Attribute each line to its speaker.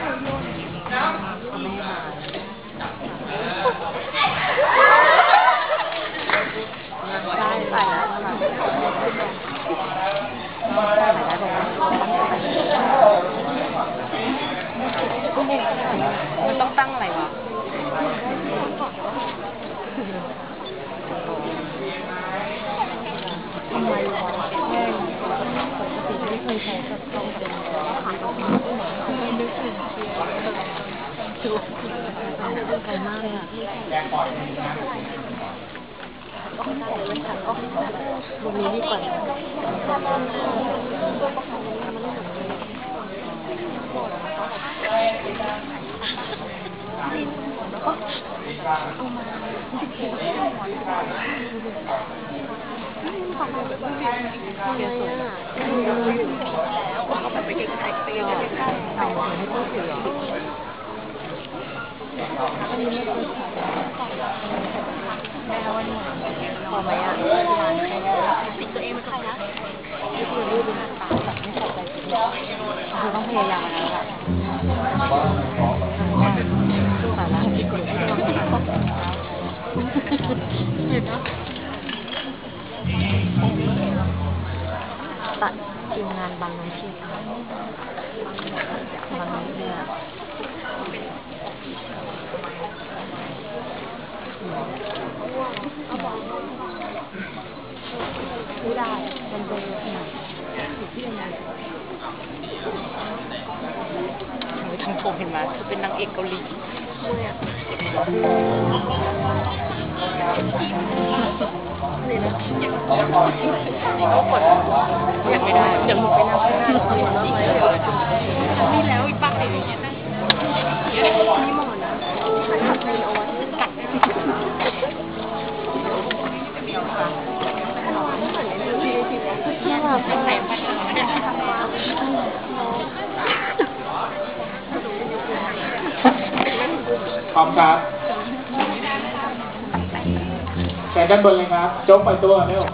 Speaker 1: มันต้องตั้งอะไรวะทำไมวะแม่ปกติไม่เคยใช้กับต้องเป็น ไม่นึกถึงเชียร์คือไกลมากเลยอะวันนี้ดีกว่าทำไมอะรู้อยู่แล้วก็แบบ ไปไกลๆไปไกลๆใส่หัวให้ตู้เสืออันนี้ไม่เคยานี่พอไหมอะร้านใช้ติดตัวเองเป็นใคะนี่คือรูปเป็นตาแบบไม่ใส่ใจจริงคือต้องพยายามแล้วล่ะที่กดที่ต้องเห็นนะตัดทีมงานบางน้ำชีพบางน้ำเรือ ไม่ได้ มันเป็นขนาดอยู่ที่ยังไงทำผมเห็นไหมคือเป็นนางเอกเกาหลีนี่นะก็กดอยากไม่ได้เดี๋ยวหนูไปนั่งข้างหน้าแล้วเห็นว่าไม่เดี๋ยวมีแล้วอีกปักอย่างเงี้ย
Speaker 2: พร้อมครับแต่ด้านบนเลยครับจ๊กไปตัวเร็ว